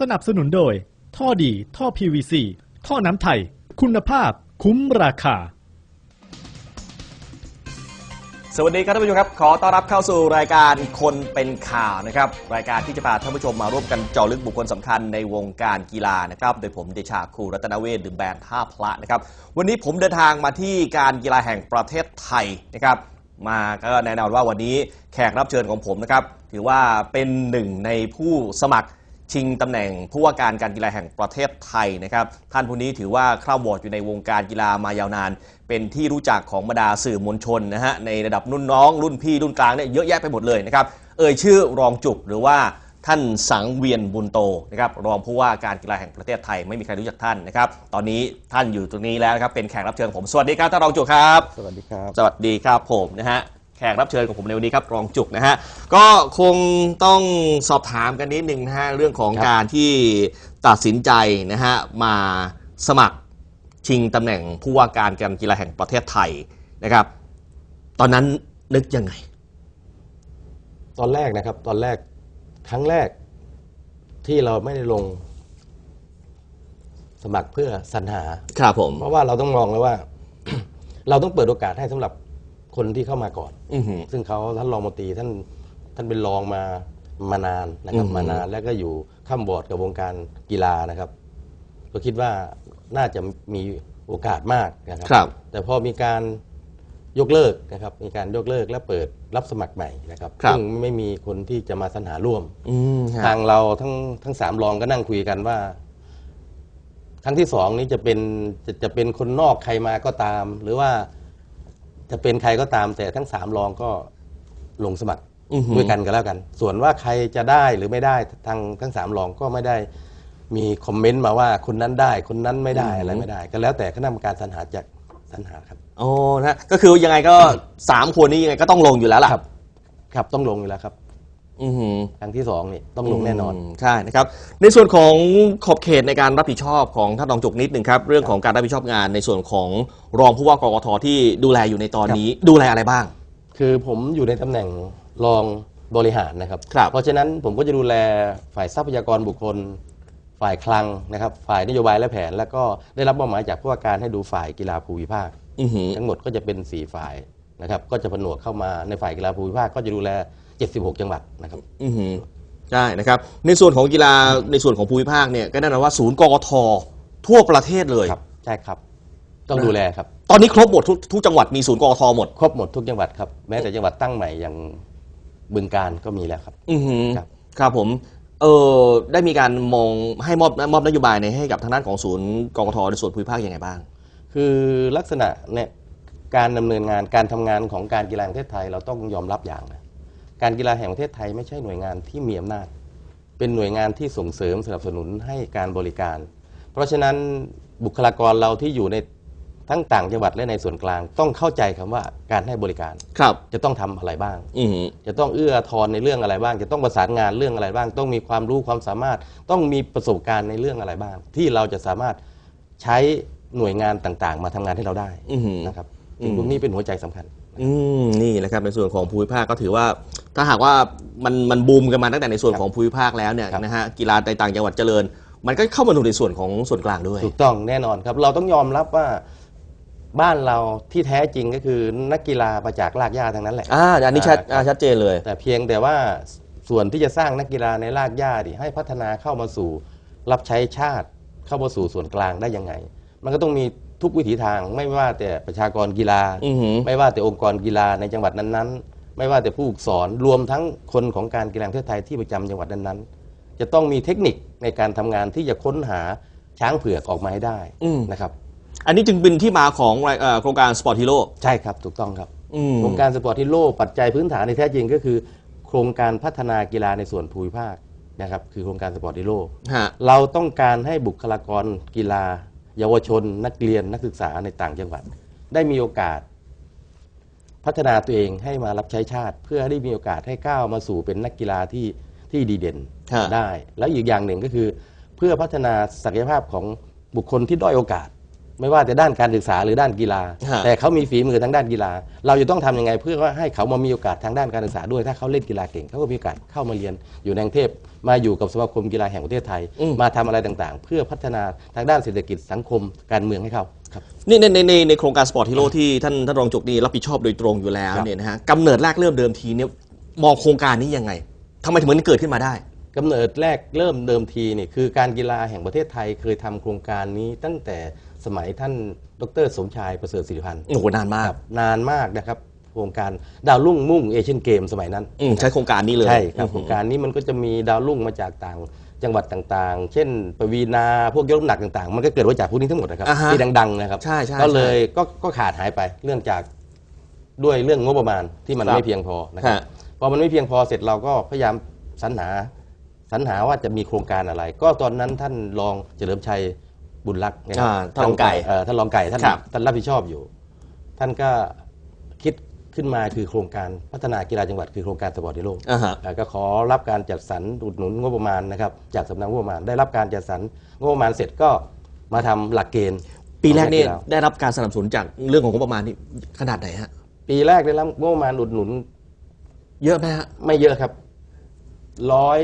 สนับสนุนโดย ท่อดี ท่อ PVC ท่อน้ำไทย คุณภาพ คุ้มราคา สวัสดีครับท่านผู้ชมครับ ขอต้อนรับเข้าสู่รายการคนเป็นข่าวนะครับ รายการที่จะพาท่านผู้ชมมาร่วมกันเจาะลึกบุคคลสำคัญในวงการกีฬานะครับ โดยผมเดชาคูรัตนเวชหรือแบรนด์ท่าพระนะครับ วันนี้ผมเดินทางมาที่การกีฬาแห่งประเทศไทยนะครับ มาก็แน่นอนว่าวันนี้แขกรับเชิญของผมนะครับ ถือว่าเป็นหนึ่งในผู้สมัคร ชิงตำแหน่งผู้ว่าการการกีฬาแห่งประเทศไทยนะครับ ท่านผู้นี้ถือว่าคร่ำวอดอยู่ในวงการกีฬามายาวนาน เป็นที่รู้จักของบรรดาสื่อมวลชนนะฮะในระดับรุ่นน้อง รุ่นพี่รุ่นกลางเนี่ยเยอะแยะไปหมดเลยนะครับ เอ่ยชื่อรองจุกหรือว่าท่านสังเวียนบุญโตนะครับรองผู้ว่าการกีฬาแห่งประเทศไทยไม่มีใครรู้จักท่านนะครับ ตอนนี้ท่านอยู่ตรงนี้แล้วนะครับเป็นแขกรับเชิญผมสวัสดีครับท่านรองจุกครับ สวัสดีครับสวัสดีครับผมนะฮะ แขกรับเชิญของผมในวันนี้ครับรองจุกนะฮะก็คงต้องสอบถามกันนิดนึงนะฮะเรื่องของครับ การที่ตัดสินใจนะฮะมาสมัครชิงตำแหน่งผู้ว่าการการกีฬาแห่งประเทศไทยนะครับ ตอนนั้นนึกยังไง ตอนแรกนะครับ ตอนแรกครั้งแรกที่เราไม่ได้ลง สมัครเพื่อสรรหา ครับผม เพราะว่าเราต้องมองแล้วว่า เราต้องเปิดโอกาสให้สำหรับ คนที่เข้ามาก่อนอือหือซึ่งเขาท่านรองมนตรีท่านท่านเป็นรองมามานานนะครับอืมมานานแล้วก็อยู่ข้ามบอร์ดกับวงการกีฬานะครับ ก็คิดว่าน่าจะมีโอกาสมากนะครับครับแต่พอมีการยกเลิกนะครับ มีการยกเลิกและเปิดรับสมัครใหม่นะครับครับซึ่งไม่มีคนที่จะมาสรรหาร่วมอืมฮะทางเราทั้งทั้งสามรองก็นั่งคุยกันว่า ครั้งที่สองนี้จะเป็นจะจะเป็นคนนอกใครมาก็ตาม หรือว่า จะเป็นใครก็ตามแต่ทั้งสามรองก็ลงสมัครอือหือด้วยกันก็แล้วกัน ส่วนว่าใครจะได้หรือไม่ได้ทางทั้งสามรองก็ไม่ได้มีคอมเมนต์มาว่าคนนั้นได้คนนั้นไม่ได้อะไรไม่ได้ ก็แล้วแต่คณะกรรมการสรรหาจากสรรหาครับโอ้นะฮะก็คือยังไงก็สามคนนี้ยังไงก็ต้องลงอยู่แล้วล่ะครับ ครับต้องลงอยู่แล้วครับอือหือ ครั้งที่สองนี่ต้องลงแน่นอนมใช่นะครับ ในส่วนของขอบเขตในการรับผิดชอบของท่านรองจุกนิดหนึ่งครับ เรื่องของการรับผิดชอบงานในส่วนของรองผู้ว่ากกทที่ดูแลอยู่ในตอนนี้ ดูแลอะไรบ้าง คือผมอยู่ในตำแหน่งรองบริหารนะครับครับ เพราะฉะนั้นผมก็จะดูแลฝ่ายทรัพยากรบุคคล ฝ่ายคลังนะครับ ฝ่ายนโยบายและแผน แล้วก็ได้รับมอบหมายจากผู้ว่าการให้ดูฝ่ายกีฬาภูมิภาคอือหือทั้งหมดก็จะเป็น4ฝ่ายนะครับ ก็จะผนวกเข้ามาในฝ่ายกีฬาภูมิภาคก็จะดูแล 76 จังหวัดนะครับอือหือใช่นะครับ ในส่วนของกีฬาในส่วนของภูมิภาคเนี่ยก็แน่นอนว่าศูนย์กกททั่วประเทศเลย ครับใช่ครับ ต้องดูแลครับ ตอนนี้ครบหมดทุกทุกจังหวัดมีศูนย์กกทหมด ครบหมดทุกจังหวัดครับแม้แต่จังหวัดตั้งใหม่อย่างบึงการก็มีแล้วครับ อือหือครับ ครับผมเออได้มีการมองให้มอบมอบนโยบายในให้กับทางด้านของศูนย์กกทในส่วนภูมิภาคยังไงบ้าง คือลักษณะเนี่ยการดำเนินงานการทำงานของการกีฬาแห่งประเทศไทยเราต้องยอมรับอย่างนะ การกีฬาแห่งประเทศไทยไม่ใช่หน่วยงานที่มีอำนาจ เป็นหน่วยงานที่ส่งเสริมสนับสนุนให้การบริการ เพราะฉะนั้นบุคลากรเราที่อยู่ในทั้งต่างจังหวัดและในส่วนกลาง ต้องเข้าใจคำว่าการให้บริการครับ จะต้องทำอะไรบ้างอือหือจะต้องเอื้ออาทอนในเรื่องอะไรบ้าง จะต้องประสานงานเรื่องอะไรบ้าง ต้องมีความรู้ความสามารถ ต้องมีประสบการณ์ในเรื่องอะไรบ้าง ที่เราจะสามารถใช้หน่วยงานต่างๆ มาทำงานให้เราได้อือหือนะครับสิ่งพวกนี้เป็นหัวใจสำคัญ อืมนี่แหละครับในส่วนของภูมิภาคก็ถือว่า ถ้าหากว่ามันมันบูมกันมาตั้งแต่ในส่วนครับของภูมิภาคแล้วเนี่ยครับนะฮะกีฬาในต่างจังหวัดเจริญ มันก็เข้ามาถึงในส่วนของส่วนกลางด้วย ถูกต้องแน่นอนครับ เราต้องยอมรับว่าบ้านเราที่แท้จริงก็คือนักกีฬาประจากรากหญ้าทั้งนั้นแหละอ่าอันนี้ชัดอ่าอ่าชัดเจนเลย แต่เพียงแต่ว่าส่วนที่จะสร้างนักกีฬาในรากหญ้าดิให้พัฒนาเข้ามาสู่รับใช้ชาติเข้ามาสู่ส่วนกลางได้ยังไง มันก็ต้องมี ทุกวิถีทางไม่ว่าแต่ประชากรกีฬา อือหือ ไม่ว่าแต่องค์กรกีฬาในจังหวัดนั้นๆ ไม่ว่าแต่ผู้ฝึกสอนรวมทั้งคนของการกีฬาแห่งประเทศไทยที่ประจำจังหวัดนั้นๆ จะต้องมีเทคนิคในการทำงานที่จะค้นหาช้างเผือกออกมาให้ได้อืม นะครับ อันนี้จึงเป็นที่มาของรายเอ่อโครงการสปอร์ตฮีโร่ ใช่ครับถูกต้องครับอืม โครงการสปอร์ตที่โลกปัจจัยพื้นฐานในแท้จริงก็คือ โครงการพัฒนากีฬาในส่วนภูมิภาคนะครับคือโครงการสปอร์ตที่โลกฮะ เราต้องการให้บุคลากรกีฬา เยาวชนนักเรียนนักศึกษาในต่างจังหวัด ได้มีโอกาส พัฒนาตัวเองให้มารับใช้ชาติ เพื่อให้ได้มีโอกาสให้ก้าวมาสู่เป็นนักกีฬาที่ที่ดีเด่นฮะได้ แล้วอีกอย่างหนึ่งก็คือ เพื่อพัฒนาศักยภาพของบุคคลที่ด้อยโอกาส ไม่ว่าจะด้านการศึกษาหรือด้านกีฬา ฮะ แต่เขามีฝีมือทางด้านกีฬา เราจะต้องทำยังไงเพื่อว่าให้เขามามีโอกาสทางด้านการศึกษาด้วยถ้าเขาเล่นกีฬาเก่งเขาก็มีโอกาสเข้ามาเรียนอยู่ในกรุงเทพมาอยู่กับสมาคมกีฬาแห่งประเทศไทย อืม มาทำอะไรต่างๆ เพื่อพัฒนาทางด้านเศรษฐกิจสังคมการเมืองให้เขาครับ นี่ในในในในโครงการสปอร์ตฮีโร่ที่ท่านท่านรองจุกนี่รับผิดชอบโดยตรงอยู่แล้วครับ เนี่ยนะฮะกำเนิดแรกเริ่มเดิมทีเนี่ยมองโครงการนี้ยังไงทำไมถึงมันเกิดขึ้นมาได้ กำเนิดแรกเริ่มเดิมทีนี่คือการกีฬาแห่งประเทศไทยเคยทำโครงการนี้ตั้งแต่ สมัยท่านดรสมชายประเสริฐศิริพันธ์โอ้โหนานมากครับนานมากนะครับโครงการดาวรุ่งมุ่งเอเชียนเกมสมัยนั้นอืมใช้โครงการนี้เลยใช่ครับอืมโครงการนี้มันก็จะมีดาวรุ่งมาจากต่างจังหวัดต่างๆ เช่น ปวีนา พวกยกน้ำหนักต่างๆ มันก็เกิดมาจากพวกนี้ทั้งหมดนะครับอ่าฮะที่ดังๆนะครับ ใช่ใช่ก็เลยใช่ก็ก็ขาดหายไปเรื่องจากด้วยเรื่องงบประมาณที่มันครับไม่เพียงพอนะครับ ฮะ พอมันไม่เพียงพอเสร็จเราก็พยายามสรรหาสรรหาว่าจะมีโครงการอะไร ก็ตอนนั้นท่านรองเฉลิมชัย บุญรักษ์นะครัอ่าท่านรองไก่เอ่อท่านรองไก่ท่านครับ ท่านรับผิดชอบอยู่ ท่านก็คิดขึ้นมาคือโครงการพัฒนากีฬาจังหวัดคือโครงการสปอร์ตฮีโร่อ่าฮะ อ่าก็ขอรับการจัดสรรอุดหนุนงบประมาณนะครับจากสำนักงบประมาณได้รับการจัดสรรงบประมาณเสร็จก็มาทำหลักเกณฑ์ปีแรกเนี่ยของนัฬาได้รับการสนับสนุนจากเรื่องของงบประมาณนี่ขนาดไหนฮะ ปีแรกได้รับงบประมาณอุดหนุนเยอะไหมฮะไม่เยอะครับร้อย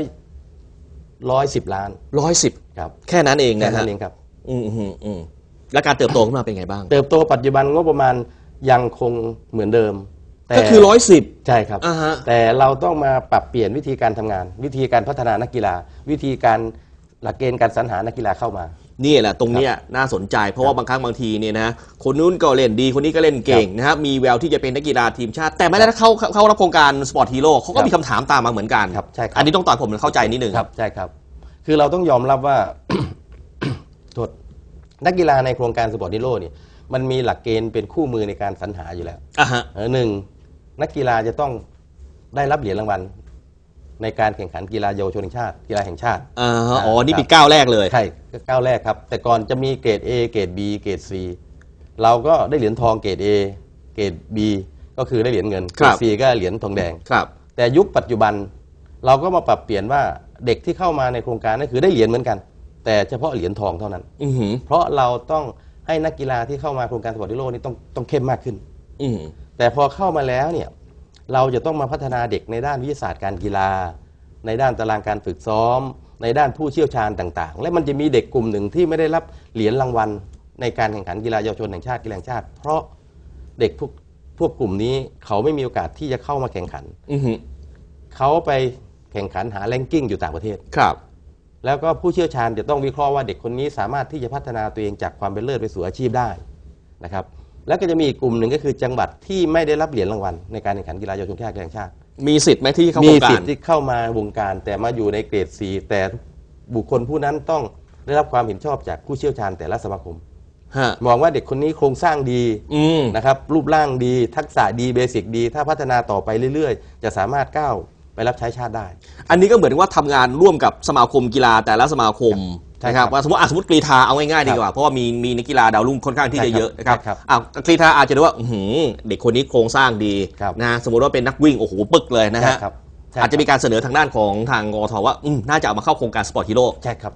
ร้อยสิบล้านร้อยสิบครับแค่นั้นเองแค่นะนั้ฮะนเองครับ อืมอืมอืมแล้วการเติบโตขึ้นมาเป็นไงบ้าง เติบโตปัจจุบันงบประมาณยังคงเหมือนเดิมแต่ก็คือร้อยสิบ ใช่ครับ อ่าฮะ แต่เราต้องมาปรับเปลี่ยนวิธีการทำงาน วิธีการพัฒนานักกีฬา วิธีการหลักเกณฑ์การสรรหานักกีฬาเข้ามา นี่แหละตรงเนี้ยน่าสนใจ เพราะว่าบางครั้งบางทีเนี่ยนะคนนู้นก็เล่นดีคนนี้ก็เล่นเก่งนะครับมีแววที่จะเป็นนักกีฬาทีมชาติ แต่ไม่ได้เข้าเข้าเข้ารับโครงการสปอร์ตฮีโร่เขาก็ครับมีคำถามตามมาเหมือนกันครับใช่ครับ อันนี้ต้องต่อยผมเข้าใจนิดนึง ครับใช่ครับ คือเราต้องยอมรับว่า โทษนักกีฬาในโครงการสปอร์ตนิโร่นี่มันมีหลักเกณฑ์เป็นคู่มือในการสรรหาอยู่แล้วอะฮะ เออหนึ่งนักกีฬาจะต้องได้รับเหรียญรางวัลในการแข่งขันกีฬาเยาวชนแห่งชาติ กีฬาแห่งชาติ อ่าฮะอ๋อครับนี่ปีก้าวแรกเลย ใช่ก็ก้าวแรกครับ แต่ก่อนจะมีเกรด A เกรด B เกรด C เราก็ได้เหรียญทองเกรด A เกรด B ก็คือได้เหรียญเงินเกครัรดบ C ก็เหรียญทองแดง ครับ แต่ยุคปัจจุบันเราก็มาปรับเปลี่ยนว่าเด็กที่เข้ามาในโครงการนั่นคือได้เหรียญเหมือนกัน แต่เฉพาะเหรียญทองเท่านั้น อือหือเพราะเราต้องให้นักกีฬาที่เข้ามาโครงการสปอร์ตที่โลกนี่ต้องต้องเข้มมากขึ้น อือหือแต่พอเข้ามาแล้วเนี่ยเราจะต้องมาพัฒนาเด็กในด้านวิทยาศาสตร์การกีฬา ในด้านตารางการฝึกซ้อม ในด้านผู้เชี่ยวชาญต่าง ๆ และมันจะมีเด็กกลุ่มหนึ่งที่ไม่ได้รับเหรียญรางวัล ในการแข่งขันกีฬาเยาวชนแห่งชาติกีฬาแห่งชาติ เพราะเด็กพวกพวกกลุ่มนี้เขาไม่มีโอกาสที่จะเข้ามาแข่งขัน อือหือเขาไปแข่งขันหาแรงกิ้งอยู่ต่างประเทศ ครับ แล้วก็ผู้เชี่ยวชาญจะต้องวิเคราะห์ว่าเด็กคนนี้สามารถที่จะพัฒนาตัวเองจากความเป็นเลิศไปสู่อาชีพได้นะครับแล้วก็จะมีอีกกลุ่มหนึ่งก็คือจังหวัดที่ไม่ได้รับเหรียญรางวัลในการแข่งขันกีฬาเยาวชนแห่งชาติ มีสิทธิ์ไหมที่เข้าโคมีรงกาสิทร ธิ์ที่เข้ามาวงการแต่มาอยู่ในเกรดสีแต่บุคคลผู้นั้นต้องได้รับความเห็นชอบจากผู้เชี่ยวชาญแต่ละสมาคม ฮะ มองว่าเด็กคนนี้โครงสร้างดีอืม นะครับรูปร่างดี ทักษะดีเบสิกดี ถ้าพัฒนาต่อไปเรื่อย ๆ จะสามารถก้าว ไปรับใช้ชาติได้ อันนี้ก็เหมือนว่าทำงานร่วมกับสมาคมกีฬาแต่ละสมาคมใช่นะคครัรับบว่าสมมติอะสมมติกรีธาเอาง่ายๆดีกว่าเพราะว่ามีมีนักกีฬาดาวรุ่งค่อนข้างที่จะเยอะนะครับใช่ครับอะกรีธาอาจจะดูว่าอื้อหือเด็กคนนี้โครงสร้างดีครับ นะสมมติว่าเป็นนักวิ่งโอ้โหปึกเลยนะฮะ ใช่ครับใช่อาจจะมีการเสนอทางด้านของทางกทว่าอืมน่าจะเอามาเข้าโครงการสปอร์ตฮีโร่ใช่ครับ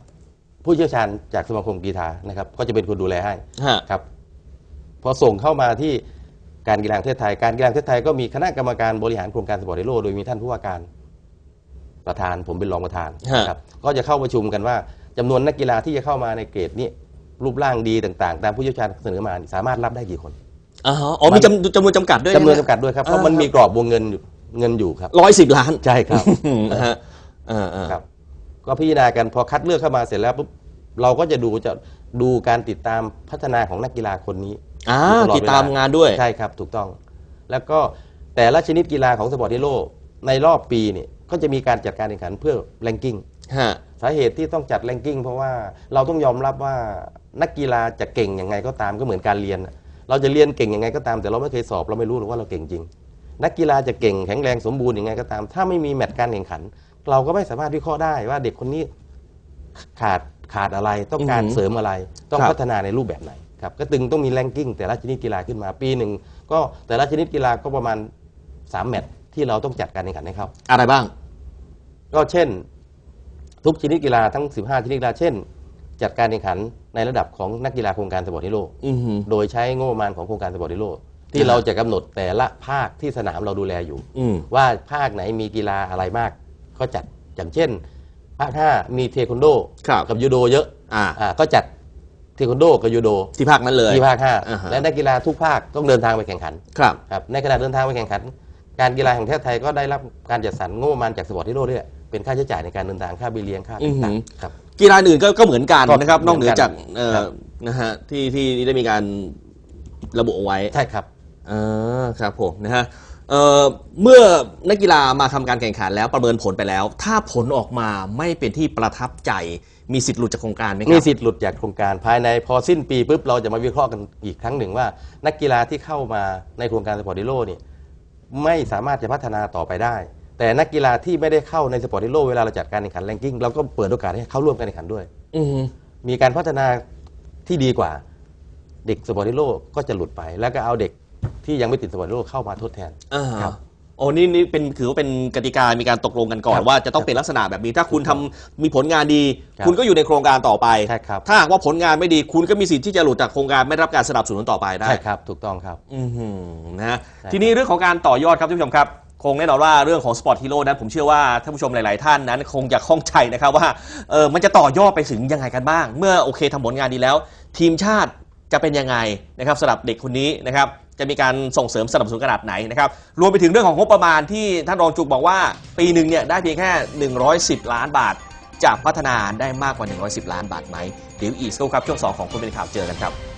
ผู้เชี่ยวชาญจากสมาคมกีฬานะครับ ก็จะเป็นคนดูแลให้ฮะ ครับ พอส่งเข้ามาที่ การกีฬาแห่งประเทศไทย การกีฬาแห่งประเทศไทยก็มีคณะกรรมการบริหารโครงการสปอร์ตฮีโร่โดยมีท่านผู้ว่าการประธานผมเป็นรองประธานฮะนะครับก็จะเข้าประชุมกันว่าจำนวนนักกีฬาที่จะเข้ามาในเกรดนี้รูปร่างดีต่างๆ ตามผู้เชี่ยวชาญเสนอมานี่สามารถรับได้กี่คนอ๋ออ๋อมีจำจำนวนจำกัดด้วยจำนวนจำกัดด้วยครับเพราะอ่ามันมีกรอบวงเงินอยู่เงินอยู่ครับร้อยสิบล้านใช่ครับอืมนะฮะอ่าอ่า ครับก็พิจารณากันพอคัดเลือกเข้ามาเสร็จแล้วปุ๊บเราก็จะดูจะดูการติดตามพัฒนาของนักกีฬาคนนี้ อ่าอยู่ลอติดตามงานด้วย ใช่ครับ ถูกต้อง แล้วก็แต่ละชนิดกีฬาของสปอร์ตฮีโร่ในรอบปีเนี่ยก็จะมีการจัดการแข่งขันเพื่อแรงกิ้ง ฮะ สาเหตุที่ต้องจัดแรงกิ้งเพราะว่าเราต้องยอมรับว่านักกีฬาจะเก่งยังไงก็ตามก็เหมือนการเรียนน่ะเราจะเรียนเก่งยังไงก็ตาม แต่เราไม่เคยสอบเราไม่รู้หรอกว่าเราเก่งจริง นักกีฬาจะเก่งแข็งแรงสมบูรณ์ยังไงก็ตาม ถ้าไม่มีแมตช์การแข่งขัน เราก็ไม่สามารถวิเคราะห์ได้ว่าเด็กคนนี้ขาดขาดอะไรต้องการอือหือเสริมอะไร ต้องครับ พัฒนาในรูปแบบไหน ครับก็ตึงต้องมีแรงกิ้งแต่ละชนิดกีฬาขึ้นมาปีหนึ่งก็แต่ละชนิดกีฬาก็ประมาณสามแมตช์ที่เราต้องจัดการแข่งขันให้เขาอะไรบ้าง ก็เช่น ทุกชนิดกีฬาทั้ง 15 ชนิดกีฬาเช่น จัดการแข่งขันในระดับของนักกีฬาโครงการสปอร์ตฮีโร่อือหือโดยใช้งบประมาณของโครงการสปอร์ตฮีโร่ที่อ่าเราจะกำหนดแต่ละภาคที่สนามเราดูแลอยู่อืมว่าภาคไหนมีกีฬาอะไรมากก็จัดอย่างเช่น ภาค5มีเทควันโดครับกับยูโดเยอะอ่าอ่าก็จัด เทควันโดกับยูโดที่ภาคนั้นเลยที่ภาคอ่าฮะ5และนักกีฬาทุกภาคต้องเดินทางไปแข่งขันครับครับในขณะเดินทางไปแข่งขัน การกีฬาแห่งประเทศไทยก็ได้รับการจัดสรรงบประมาณจากสปอร์ตฮีโร่ด้วยเป็นค่าใช้จ่ายในการเดินทางค่าเบี้ยเลี้ยงค่าอือหือต่างๆครับ กีฬาอื่นก็ก็เหมือนกันก็นะครับ นอกเหนือจากเหมือนกันเอ่อครับ นะฮะที่ที่ได้มีการระบุเอาไว้ ใช่ครับ อ่าครับผมนะฮะเอ่อเมื่อนักกีฬามาทำการแข่งขันแล้วประเมินผลไปแล้ว ถ้าผลออกมาไม่เป็นที่ประทับใจ มีสิทธิ์หลุดจากโครงการไหมคมีรับสิทธิ์หลุดจากโครงการภายในพอสิ้นปีปุ๊บเราจะมาวิเคราะห์กันอีกครั้งหนึ่งว่า นักกีฬาที่เข้ามาในโครงการสปอร์ตดิโลนี่ไม่สามารถจะพัฒนาต่อไปได้ แต่นักกีฬาที่ไม่ได้เข้าในสปอร์ตดิโลเวลาเราจัดการแข่งขันแรงกิ้งเราก็เปิดโอกาสให้เขาร่วมการแข่งขันด้วย อือฮึมีการพัฒนาที่ดีกว่าเด็กสปอร์ตดิโลก็จะหลุดไป แล้วก็เอาเด็กที่ยังไม่ติดสปอร์ตดิโลเข้ามาทดแทน อ่าครับ โอ้นี่นี่เป็นถือว่าเป็นกติกามีการตกลงกันก่อนครับว่าจะต้องเป็นลักษณะแบบนี้ ถ้าคุณทำมีผลงานดี ครับ คุณก็อยู่ในโครงการต่อไป ใช่ครับถ้าหากว่าผลงานไม่ดีคุณก็มีสิทธิ์ที่จะหลุดจากโครงการไม่รับการสนับสนุนต่อไปได้ ใช่ครับถูกต้องครับ อือหือนะฮะใช่ทีนี้เรื่องของการต่อยอดครับท่านผู้ชมครับ คงแน่นอนว่าเรื่องของสปอร์ตฮีโร่นั้นผมเชื่อว่าท่านผู้ชมหลาย ๆ ท่านนั้น คงจะข้องใจนะครับว่าเออมันจะต่อยอดไปถึงยังไงกันบ้าง เมื่อโอเคทำผลงานดีแล้ว ทีมชาติจะเป็นยังไงนะครับสำหรับเด็กคนนี้นะครับ จะมีการส่งเสริมสนับสนุนขนาดไหนนะครับรวมไปถึงเรื่องของงบประมาณที่ท่านรองจุกบอกว่า ปีหนึ่งเนี่ยได้เพียงแค่ 110 ล้านบาท จะพัฒนาได้มากกว่า 110 ล้านบาทไหมเดี๋ยวอีกสักครู่ครับช่วงสองของคุณเป็นข่าวเจอกันครับ